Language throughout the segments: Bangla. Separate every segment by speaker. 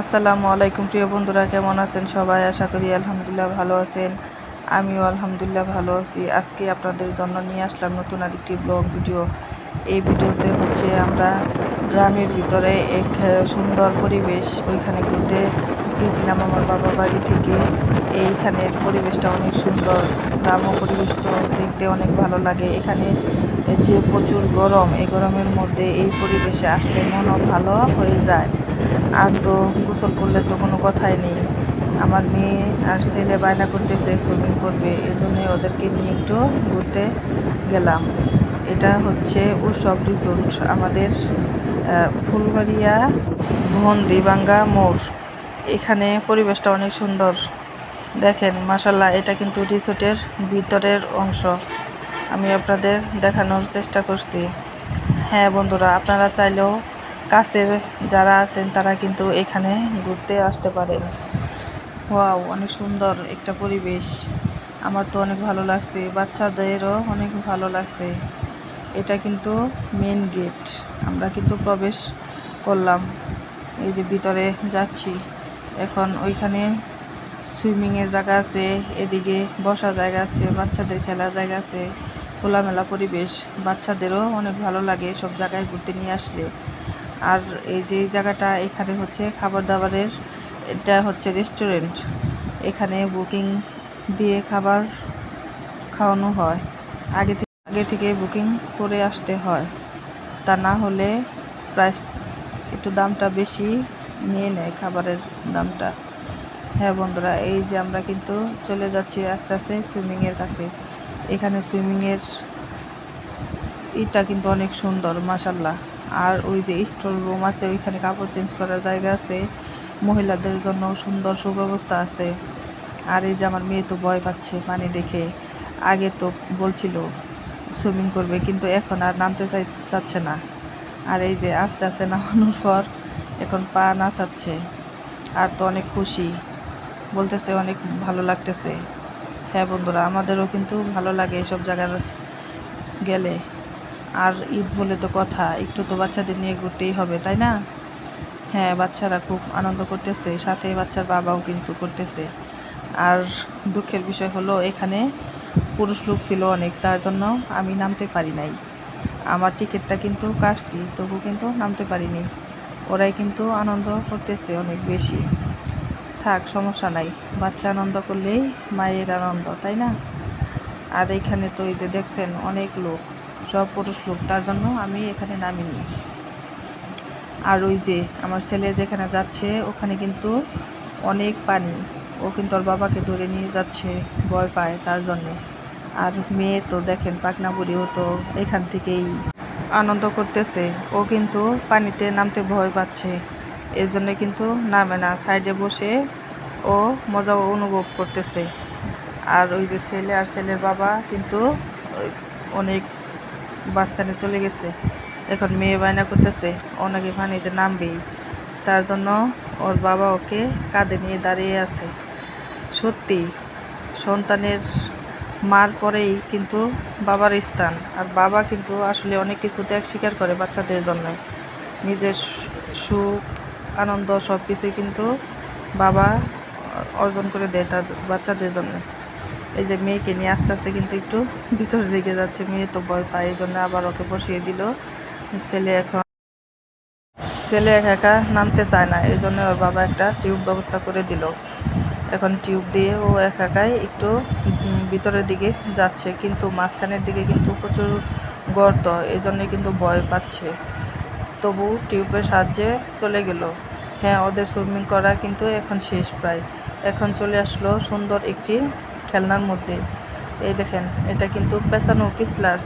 Speaker 1: আসসালামু আলাইকুম প্রিয় বন্ধুরা, কেমন আছেন সবাই? আশা করি আলহামদুলিল্লাহ ভালো আছেন। আমিও আলহামদুলিল্লাহ ভালো আছি। আজকে আপনাদের জন্য নিয়ে আসলাম নতুন আরেকটি ব্লগ ভিডিও। এই ভিডিওতে হচ্ছে আমরা গ্রামের ভিতরে এক সুন্দর পরিবেশ ওইখানে ঘুরতে গেছিলাম আমার বাবা বাড়ি থেকে। এইখানের পরিবেশটা অনেক সুন্দর। গ্রাম্য পরিবেশ তো দেখতে অনেক ভালো লাগে। এখানে যে প্রচুর গরম, এই গরমের মধ্যে এই পরিবেশে আসলে মনও ভালো হয়ে যায়। আর তো গোসল করলে তো কোনো কথাই নেই। আমার মেয়ে আর ছেলে বায়না করতেছে, সুইমিং করবে। এই জন্য ওদেরকে নিয়ে একটু ঘুরতে গেলাম। এটা হচ্ছে উৎসব রিসোর্ট আমাদের ফুলবাড়িয়া ভন্দিবাঙ্গা মোড়। এখানে পরিবেশটা অনেক সুন্দর। দেখেন মাসাল্লাহ এটা কিন্তু রিসোর্টের ভিতরের অংশ। আমি আপনাদের দেখানোর চেষ্টা করছি। হ্যাঁ বন্ধুরা, আপনারা চাইলেও কাছে যারা আছেন, তারা কিন্তু এখানে ঘুরতে আসতে পারেন। ওয়াও, অনেক সুন্দর একটা পরিবেশ। আমার তো অনেক ভালো লাগছে। বাচ্চাদেরও অনেক ভালো লাগছে। এটা কিন্তু মেন গেট। আমরা কিন্তু প্রবেশ করলাম। এই যে ভিতরে যাচ্ছি। এখন ওইখানে সুইমিংয়ের জায়গা আছে, এদিকে বসা জায়গা আছে, বাচ্চাদের খেলার জায়গা আছে, খোলামেলা পরিবেশ। বাচ্চাদেরও অনেক ভালো লাগে সব জায়গায় ঘুরতে নিয়ে আসলে। আর এই যে জায়গাটা, এখানে হচ্ছে খাবার দাবারের এটা হচ্ছে রেস্টুরেন্ট। এখানে বুকিং দিয়ে খাবার খাওয়ানো হয়। আগে থেকে আগে থেকে বুকিং করে আসতে হয়। তা না হলে প্রাইস, একটু দামটা বেশি নিয়ে নেয় খাবারের দামটা। হ্যাঁ বন্ধুরা, এই যে আমরা কিন্তু চলে যাচ্ছি আস্তে আস্তে সুইমিংয়ের কাছে। এখানে সুইমিংয়ের এটা কিন্তু অনেক সুন্দর মাসাল্লাহ আর ওই যে স্টোর রুম আছে, ওইখানে কাপড় চেঞ্জ করার জায়গা আছে। মহিলাদের জন্য সুন্দর সুব্যবস্থা আছে। আর এই যে আমার মেয়ে তো ভয় পাচ্ছে পানি দেখে। আগে তো বলছিল সুইমিং করবে, কিন্তু এখন আর নামতে চাই চাচ্ছে না। আর এই যে আস্তে আস্তে নামানোর পর এখন পা নাচাচ্ছে। আর তো অনেক খুশি। বলতেছে অনেক ভালো লাগতেছে। হ্যাঁ বন্ধুরা, আমাদেরও কিন্তু ভালো লাগে এসব জায়গার গেলে। আর ঈদ বলে তো কথা, একটু তো বাচ্চাদের নিয়ে ঘুরতেই হবে, তাই না? হ্যাঁ বাচ্চারা খুব আনন্দ করতেছে, সাথে বাচ্চার বাবাও কিন্তু করতেছে। আর দুঃখের বিষয় হলো, এখানে পুরুষ লোক ছিল অনেক, তার জন্য আমি নামতে পারি নাই। আমার টিকিটটা কিন্তু কাটছি, তবু কিন্তু নামতে পারিনি। ওরাই কিন্তু আনন্দ করতেছে অনেক বেশি। থাক, সমস্যা নাই। বাচ্চা আনন্দ করলেই মায়ের আনন্দ, তাই না? আর এখানে তো এই যে দেখছেন অনেক লোক, সব পুরুষ লোক, তার জন্য আমি এখানে নামিনি। আর ওই যে আমার ছেলে যেখানে যাচ্ছে, ওখানে কিন্তু অনেক পানি। ও কিন্তু ওর বাবাকে ধরে নিয়ে যাচ্ছে, ভয় পায় তার জন্যে। আর মেয়ে তো দেখেন পাকনা তো এখান থেকেই আনন্দ করতেছে। ও কিন্তু পানিতে নামতে ভয় পাচ্ছে। এর জন্য কিন্তু নামে না, সাইডে বসে ও মজা অনুভব করতেছে। আর ওই যে ছেলে আর ছেলের বাবা কিন্তু অনেক বাসখানে চলে গেছে। এখন মেয়ে বায়না করতেছে ও নাকি পানিতে নামবেই। তার জন্য ওর বাবা ওকে কাঁধে নিয়ে দাঁড়িয়ে আছে। সত্যি, সন্তানের মার পরেই কিন্তু বাবার স্থান। আর বাবা কিন্তু আসলে অনেক কিছু ত্যাগ স্বীকার করে বাচ্চাদের জন্য। নিজের সুখ, আনন্দ সব কিছুই কিন্তু বাবা অর্জন করে দেয় তার বাচ্চাদের জন্য। এই যে মেয়েকে নিয়ে আস্তে আস্তে কিন্তু একটু ভিতরের দিকে যাচ্ছে। মেয়ে তো ভয় পায়, এই জন্য আবার ওকে বসিয়ে দিল। ছেলে এখন, ছেলে একা একা নামতে চায় না। এই জন্য ওর বাবা একটা টিউব ব্যবস্থা করে দিল। এখন টিউব দিয়ে ও একা একাই একটু ভিতরের দিকে যাচ্ছে, কিন্তু মাঝখানের দিকে কিন্তু প্রচুর গর্ত এই জন্যে কিন্তু ভয় পাচ্ছে। তবু টিউবের সাহায্যে চলে গেল। হ্যাঁ ওদের সুইমিং করা কিন্তু এখন শেষ প্রায়। এখন চলে আসলো সুন্দর একটি খেলনার মধ্যে। এই দেখেন, এটা কিন্তু পেঁচানো পিসলার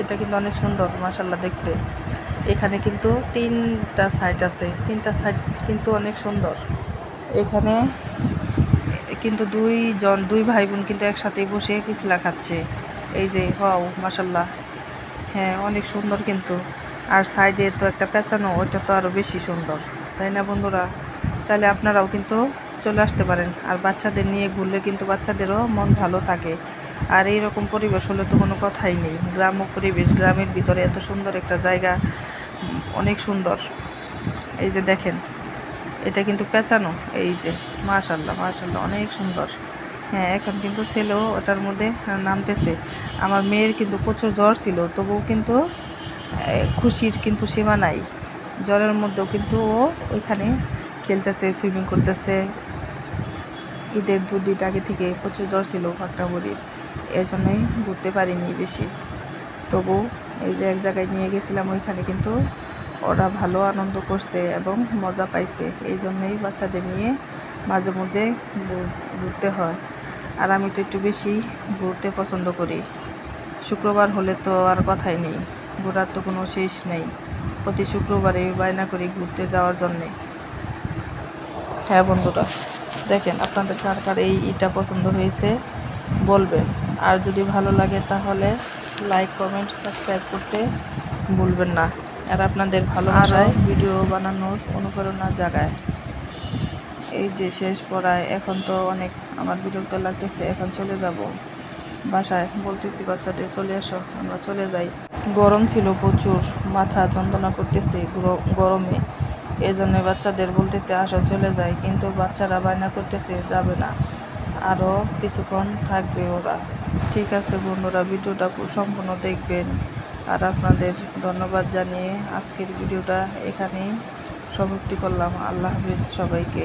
Speaker 1: এটা কিন্তু অনেক সুন্দর মাসাল্লাহ দেখতে। এখানে কিন্তু তিনটা সাইড আছে। তিনটা সাইড কিন্তু অনেক সুন্দর। এখানে কিন্তু দুইজন দুই ভাই বোন কিন্তু একসাথে বসে পিছলা খাচ্ছে। এই যে হও মাসাল্লাহ হ্যাঁ অনেক সুন্দর কিন্তু। আর সাইডে তো একটা পেঁচানো, ওইটা তো আরও বেশি সুন্দর। তাই না বন্ধুরা? চাইলে আপনারাও কিন্তু চলে আসতে পারেন। আর বাচ্চাদের নিয়ে ঘুরলে কিন্তু বাচ্চাদেরও মন ভালো থাকে। আর এই রকম পরিবেশ হলে তো কোনো কথাই নেই। গ্রাম্য পরিবেশ, গ্রামের ভিতরে এত সুন্দর একটা জায়গা অনেক সুন্দর। এই যে দেখেন এটা কিন্তু পেঁচানো, এই যে, মাশাল্লাহ মাশাল্লাহ, অনেক সুন্দর। হ্যাঁ এখন কিন্তু ছেলেও ওটার মধ্যে নামতেছে। আমার মেয়ের কিন্তু প্রচুর জ্বর ছিল, তবুও কিন্তু খুশির কিন্তু সীমা নাই। জ্বরের মধ্যেও কিন্তু ও ওইখানে খেলতেছে সুইমিং করতেছে। ঈদের দু দিন আগে থেকে প্রচুর জ্বর ছিল ফাঁকটাবুড়ির এর জন্যই ঘুরতে পারিনি বেশি। তবু এই যে এক জায়গায় নিয়ে গেছিলাম, ওইখানে কিন্তু ওরা ভালো আনন্দ করছে এবং মজা পাইছে। এই জন্যই বাচ্চাদের নিয়ে মাঝে মধ্যে ঘুরতে হয়। আর আমি তো একটু বেশি ঘুরতে পছন্দ করি। শুক্রবার হলে তো আর কথাই নেই। ঘোরার তো কোনো শেষ নেই। প্রতি শুক্রবারে বায়না করি ঘুরতে যাওয়ার জন্যে। হ্যাঁ বন্ধুরা, দেখেন আপনাদের কার কার এই ইটা পছন্দ হয়েছে, বলবেন। আর যদি ভালো লাগে তাহলে লাইক কমেন্ট সাবস্ক্রাইব করতে ভুলবেন না। আর আপনাদের ভালোবাসায়। ভিডিও বানানোর অনুপ্রেরণা জাগায়। এই যে শেষ পড়ায় এখন তো অনেক আমার বিরক্ত লাগতেছে এখন চলে যাব। বাসায় বলতেছি বাচ্চাদের চলে আসো আমরা চলে যাই। গরম ছিল প্রচুর মাথা যন্ত্রণা করতেছে গরমে। এই জন্য বাচ্চাদের বলতেছে আসো চলে যাই। কিন্তু বাচ্চারা বায়না করতেছে যাবে না। আরও কিছুক্ষণ থাকবে ওরা। ঠিক আছে বন্ধুরা ভিডিওটা পুরো সম্পূর্ণ দেখবেন। আর আপনাদের ধন্যবাদ জানিয়ে আজকের ভিডিওটা এখানেই সমাপ্তি করলাম। আল্লাহ হাফিজ সবাইকে।